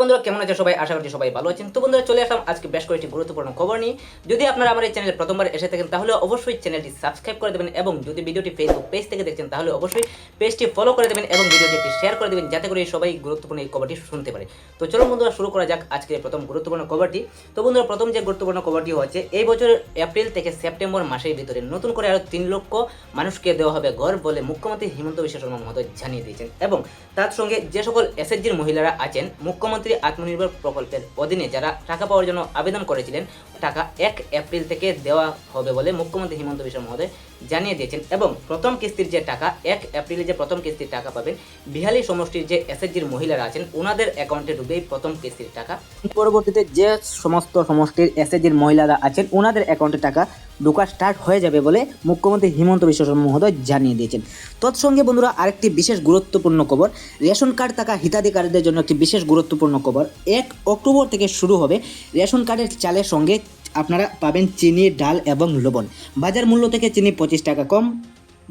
বন্ধুরা, কেমন আছে সবাই? আশা করছি সবাই ভালো আছেন। তো বন্ধুরা, চলে আসলাম আজকে বেশ কয়েকটি গুরুত্বপূর্ণ খবর নিয়ে। যদি আপনারা আমার এই চ্যানেলে প্রথমবার এসে থাকেন, তাহলে অবশ্যই চ্যানেলটি সাবস্ক্রাইব করে দেবেন এবং যদি ভিডিওটি ফেসবুক পেজ থেকে দেখছেন, তাহলে অবশ্যই পেজটি ফলো করে দেবেন এবং ভিডিওটি একটি শেয়ার করে দেবেন, যাতে করে সবাই গুরুত্বপূর্ণ এই খবরটি শুনতে পারে। তো চলো বন্ধুরা, শুরু করা যাক আজকে প্রথম গুরুত্বপূর্ণ খবরটি। তো বন্ধুরা, প্রথম যে গুরুত্বপূর্ণ খবরটি হচ্ছে এই বছরের এপ্রিল থেকে সেপ্টেম্বর মাসের ভিতরে নতুন করে আরও তিন লক্ষ মানুষকে দেওয়া হবে ঘর বলে মুখ্যমন্ত্রী হিমন্ত বিশ্ব শর্মা মহোদয় জানিয়ে দিয়েছেন। এবং তার সঙ্গে যে সকল এসএসজির মহিলারা আছেন, মুখ্যমন্ত্রী আত্মনির্ভর প্রকল্পের অধীনে যারা টাকা পাওয়ার জন্য আবেদন করেছিলেন, টাকা এক এপ্রিল থেকে দেওয়া হবে বলে মুখ্যমন্ত্রী হিমন্ত বিশ্ব মহোদয় জানিয়ে দিয়েছেন এবং প্রথম কিস্তির যে টাকা, এক এপ্রিলে যে প্রথম কিস্তির টাকা পাবেন, বিহালি সমষ্টির যে এসএসজির মহিলারা আছেন ওনাদের অ্যাকাউন্টে ঢুকেই প্রথম কিস্তির টাকা। পরবর্তীতে যে সমস্ত সমষ্টির এসএসজির মহিলারা আছেন ওনাদের অ্যাকাউন্টে টাকা ঢোকা স্টার্ট হয়ে যাবে বলে মুখ্যমন্ত্রী হিমন্ত বিশ্ব শর্মা মহোদয় জানিয়ে দিয়েছেন। তৎসঙ্গে বন্ধুরা, আরেকটি বিশেষ গুরুত্বপূর্ণ খবর, রেশন কার্ড থাকা হিতাধিকারীদের জন্য একটি বিশেষ গুরুত্বপূর্ণ খবর। এক অক্টোবর থেকে শুরু হবে রেশন কার্ডের চালের সঙ্গে আপনারা পাবেন চিনি, ডাল এবং লবণ। বাজার মূল্য থেকে চিনি পঁচিশ টাকা কম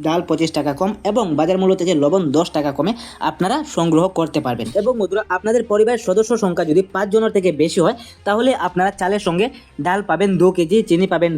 ডাল পঁচিশ টাকা কম এবং বাজার মূল্য থেকে লবণ দশ টাকা কমে আপনারা সংগ্রহ করতে পারবেন। এবং বন্ধুরা, আপনাদের পরিবারের সদস্য সংখ্যা যদি পাঁচ জনের থেকে বেশি হয়, তাহলে আপনারা চালের সঙ্গে ডাল পাবেন দু কেজি, চিনি পাবেন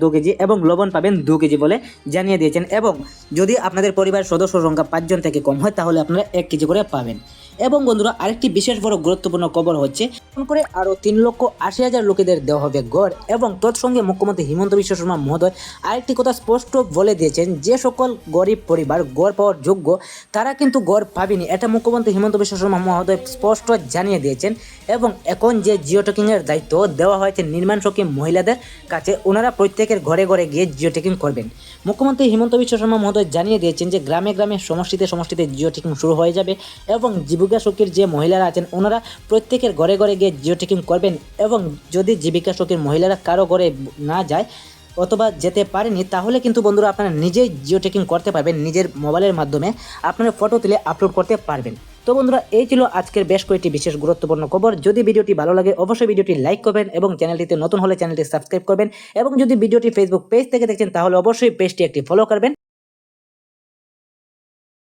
দু কেজি এবং লবণ পাবেন দু কেজি বলে জানিয়ে দিয়েছেন। এবং যদি আপনাদের পরিবারের সদস্য সংখ্যা পাঁচজন থেকে কম হয়, তাহলে আপনারা এক কেজি করে পাবেন। এবং বন্ধুরা, আরেকটি বিশেষ বড় গুরুত্বপূর্ণ খবর হচ্ছে এমন করে আরও তিন লক্ষ আশি হাজার লোকেদের দেওয়া হবে গড় এবং তৎসঙ্গে মুখ্যমন্ত্রী হিমন্ত বিশ্ব শর্মা মহোদয় আরেকটি কথা স্পষ্ট বলে দিয়েছেন, যে সকল গরিব পরিবার গড় পাওয়ার যোগ্য তারা কিন্তু গড় পাবেনি। এটা মুখ্যমন্ত্রী হিমন্ত বিশ্ব শর্মা মহোদয় স্পষ্ট জানিয়ে দিয়েছেন এবং এখন যে জিও টেকিংয়ের দায়িত্ব দেওয়া হয়েছে নির্মাণ সখী মহিলাদের কাছে, ওনারা প্রত্যেকের ঘরে ঘরে গিয়ে জিও টেকিং করবেন। মুখ্যমন্ত্রী হিমন্ত বিশ্ব শর্মা মহোদয় জানিয়ে দিয়েছেন যে গ্রামে গ্রামে সমষ্টিতে সমষ্টিতে জিও টেকিং শুরু হয়ে যাবে এবং জীবিকা সখীর যে মহিলারা আছেন, ওনারা প্রত্যেকের ঘরে ঘরে গিয়ে জিও টেকিং করবেন এবং যদি জীবিকা সখীর মহিলারা কারও ঘরে না যায় অথবা যেতে পারেনি, তাহলে কিন্তু বন্ধুরা আপনারা নিজেই জিও টেকিং করতে পারবেন নিজের মোবাইলের মাধ্যমে। আপনারা ফটো তুলে আপলোড করতে পারবেন। তো বন্ধুরা, এই ছিল আজকের বেশ কয়েকটি বিশেষ গুরুত্বপূর্ণ খবর। যদি ভিডিওটি ভালো লাগে, অবশ্যই ভিডিওটি লাইক করবেন এবং চ্যানেলটিতে নতুন হলে চ্যানেলটি সাবস্ক্রাইব করবেন। এবং যদি ভিডিওটি ফেসবুক পেজ থেকে দেখছেন, তাহলে অবশ্যই পেজটি একটি ফলো করবেন।